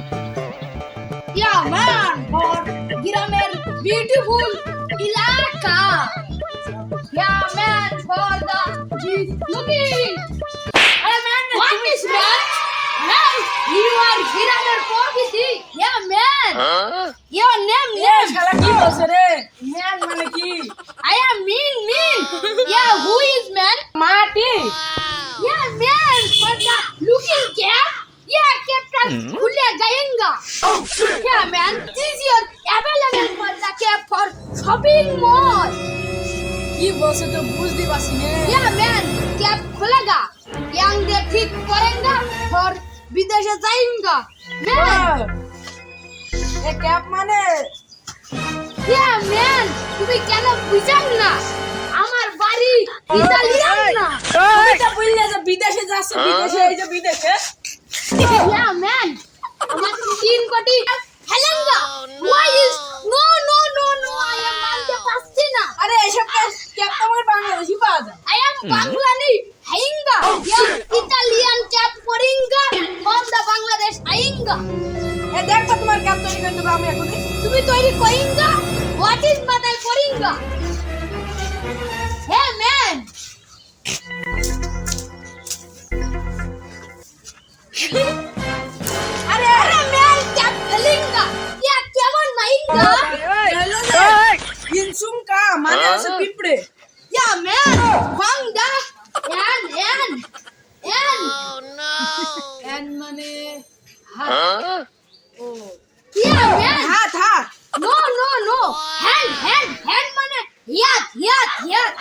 Yeah, man, for Giramer beautiful Ilaka. Yeah, man, for the looking. Hey, man, what is that? Man, you are Giramer for this. Yeah, man. Huh? Your name, name. Kala ki bolche re? Man, mane ki? I am mean, mean. Yeah, who is man? Marty. Yeah, man, for the looking cat. Yeah, captain, खुले जाएगा. Yeah, man, this is your available for the cap for shopping mall. কি বলছে তো বুঝতে পারছি নে Yeah, man, cap खुलेगा. Yang dia ठीक करेगा और विदेश जाएगा. Man, এ ক্যাপ মানে yeah, man, তুমি কেন বুঝান না? আমার বাড়ি ইতালিয়ান না। তুমি তো বললে যে বিদেশে যাচ্ছে বিদেশে এই যে বিদেশে Yeah, man. আমার তিন কোটি হেলেঙ্গা Why is no no no no I am মানতে পারছি না আরে এসব ক্যাপ ক্যাপ তো আমার বাংলাদেশি পাওয়া যায়। I am বাংলানি হাইঙ্গা Yeah, Italian cap পরিঙ্গা from the Bangladesh আইঙ্গা এ দেখ তোমার ক্যাপ তৈরি করে দেবো আমি এখনই। তুমি তৈরি কইঙ্গা? What is মাথায় পরিঙ্গা মাইঙ্গা ইনসুম কা মানে হচ্ছে পিঁপড়ে Yeah, man. Bang da. And and and. এন মানে Yeah, man. হাত হাত No, no, no. Hand, hand, hand মানে হিয়াত, হিয়াত, হিয়াত.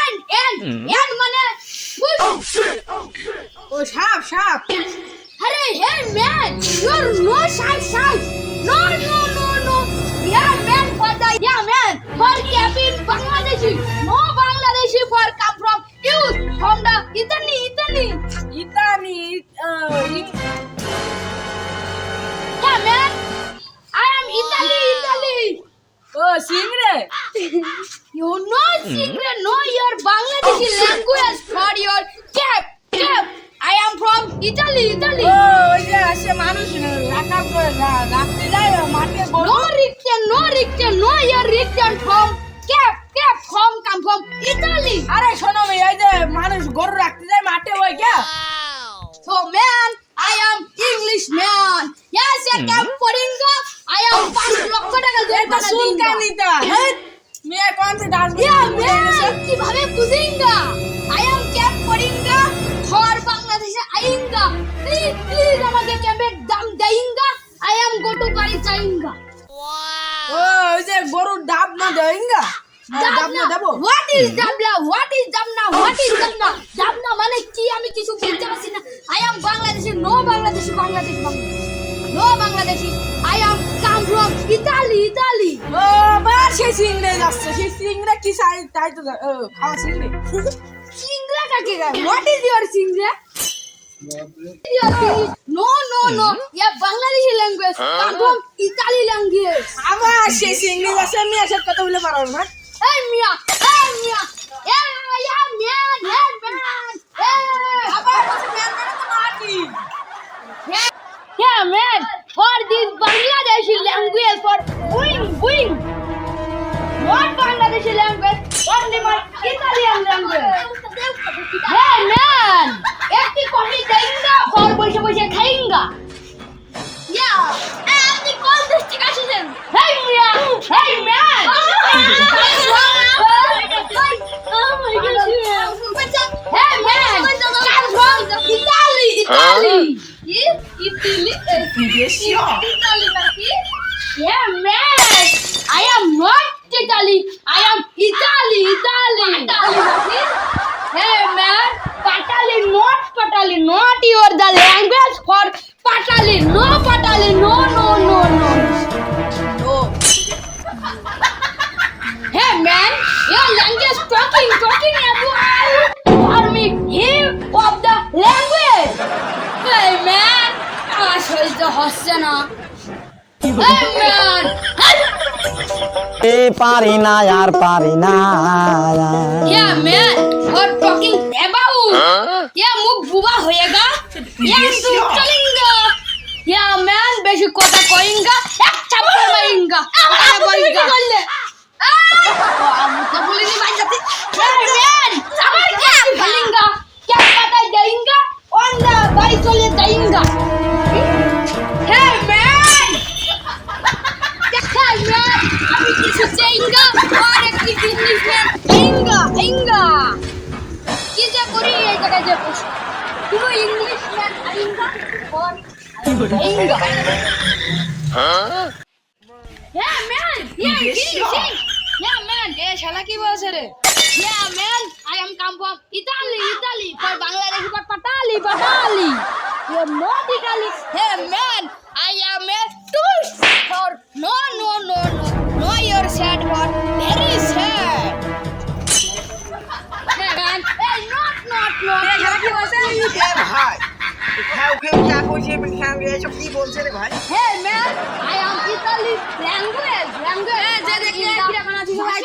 And and and মানে push. ও সাপ সাপ আরে hey man, you're no shy shy. No, no, no, no. সিংড়ে You know secret, know your Bangladeshi language for your cap, cap. I am from Italy, Italy. ওই যে আসে মানুষ রাখা করে রাখতে যায় মাঠে গরু No return, no return, no your return from cap, cap from come from Italy. আরে শোনো এই যে মানুষ গরু রাখতে যায় মাঠে ওই কে So man, I am English man. Yes, I am Poringa. I am পাঁচ লক্ষ টাকা দিঙ্গা। সুলকানিতা হ্যাঁ মেয়ে কোন সে ডাস্টবিন Yeah, man, কীভাবে বুঝিঙ্গা? I am ক্যাপ করিঙ্গা, থর বাংলাদেশে আইঙ্গা। Please, please আমাকে ক্যাপের দাম দেইঙ্গা। I am go to বাড়ি চাইঙ্গা। ও ওই যে গরুর ডাব না দেইঙ্গা ডাব না দাবনা, দেবো What is দাবনা? What is দাবনা? What is দাবনা? দাবনা মানে কি আমি কিছু বুঝতে পারছি না। I am Bangladeshi, no Bangladeshi, Bangladesh. No Bangladeshi. I am come from Italy, Italy. ও সেই সিংড়ে যাচ্ছে সেই সিংড়ে কি চাই তাই তো খাওয়া সিংড়ে সিংরা কাকে গায়? What is your Singra? Your English? No, no, no. Yeah, Bangladeshi language. Come from Italy language. আবার সেই সিংড়ে যাচ্ছে আমি এসব কথা বলে পারব না Hey, Mia. Hey, Mia. Yeah, yeah, man. মানে. For this Bangladeshi language, for boing, boing. Not Bangladeshi language, only my Italian language. এ পারি না, আর পারি না। Yeah man are talking about yeah মুখ বুবা হয়েগা ইয়া তুম চলেঙ্গা। ইয়া ম্যান, বেশি কথা কইঙ্গা, এক চাপড় মারিঙ্গা। আমরা বলিঙ্গা। Yeah, man. Yeah, yeah, man. Yeah, শালা কি বলছে রে? Yeah, man. হ্যাঁ, কি বলছে রে ভাই? Hey ma'am I am Italy language language হ্যাঁ, যে দেখি ভাই